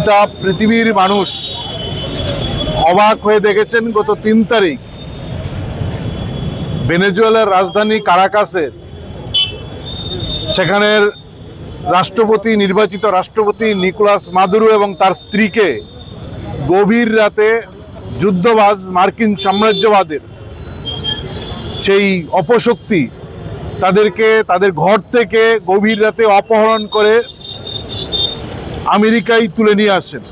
গোটা পৃথিবীর মানুষ অবাক হয়ে দেখেছেন গত তিন তারিখ। ভেনেজুয়েলার রাজধানী কারাকাসের সেখানের রাষ্ট্রপতি, নির্বাচিত রাষ্ট্রপতি নিকোলাস মাদুরু এবং তার স্ত্রীকে গভীর রাতে যুদ্ধবাজ মার্কিন সাম্রাজ্যবাদের সেই অপশক্তি তাদেরকে, তাদের ঘর থেকে গভীর রাতে অপহরণ করে আমেরিকায় তুলে নিয়ে আসেন।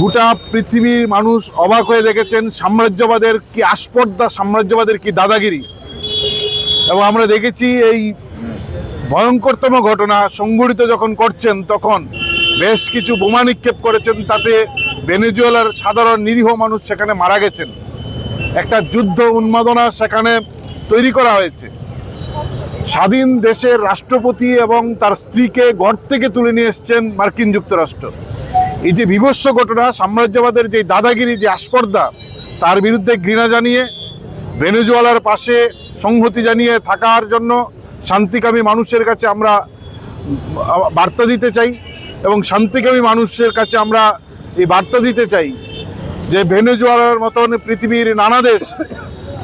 গোটা পৃথিবীর মানুষ অবাক হয়ে দেখেছেন সাম্রাজ্যবাদের কি আস্পর্ধা, সাম্রাজ্যবাদের কি দাদাগিরি। এবং আমরা দেখেছি এই ভয়ঙ্করতম ঘটনা সংঘটিত যখন করছেন, তখন বেশ কিছু বোমা নিক্ষেপ করেছেন, তাতে ভেনেজুয়েলার সাধারণ নিরীহ মানুষ সেখানে মারা গেছেন। একটা যুদ্ধ উন্মাদনা সেখানে তৈরি করা হয়েছে। স্বাধীন দেশের রাষ্ট্রপতি এবং তার স্ত্রীকে ঘর থেকে তুলে নিয়ে এসছেন মার্কিন যুক্তরাষ্ট্র। এই যে বিভৎস ঘটনা, সাম্রাজ্যবাদের যে দাদাগিরি, যে আস্পর্ধা, তার বিরুদ্ধে ঘৃণা জানিয়ে, ভেনেজুয়েলার পাশে সংহতি জানিয়ে থাকার জন্য শান্তিকামী মানুষের কাছে আমরা বার্তা দিতে চাই এবং শান্তিকামী মানুষের কাছে আমরা এই বার্তা দিতে চাই যে ভেনেজুয়েলার মতন পৃথিবীর নানা দেশ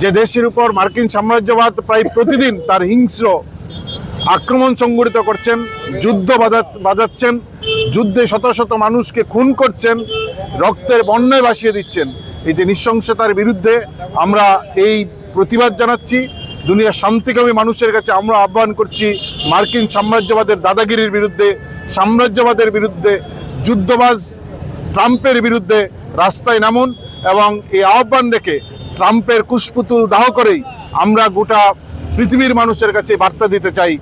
যে দেশের উপর মার্কিন সাম্রাজ্যবাদ প্রায় প্রতিদিন তার হিংস্র আক্রমণ সংগঠিত করছেন, যুদ্ধ বাজা বাজাচ্ছেন, যুদ্ধে শত শত মানুষকে খুন করছেন, রক্তের বন্যায় ভাসিয়ে দিচ্ছেন। এই যে নৃশংসতার বিরুদ্ধে আমরা এই প্রতিবাদ জানাচ্ছি। দুনিয়ার শান্তিকামী মানুষের কাছে আমরা আহ্বান করছি মার্কিন সাম্রাজ্যবাদের দাদাগিরির বিরুদ্ধে, সাম্রাজ্যবাদের বিরুদ্ধে, যুদ্ধবাজ ট্রাম্পের বিরুদ্ধে রাস্তায় নামুন এবং এই আহ্বান রেখে ট্রাম্পের কুশপুতুল দাহ করেই আমরা গোটা পৃথিবীর মানুষের কাছে বার্তা দিতে চাই।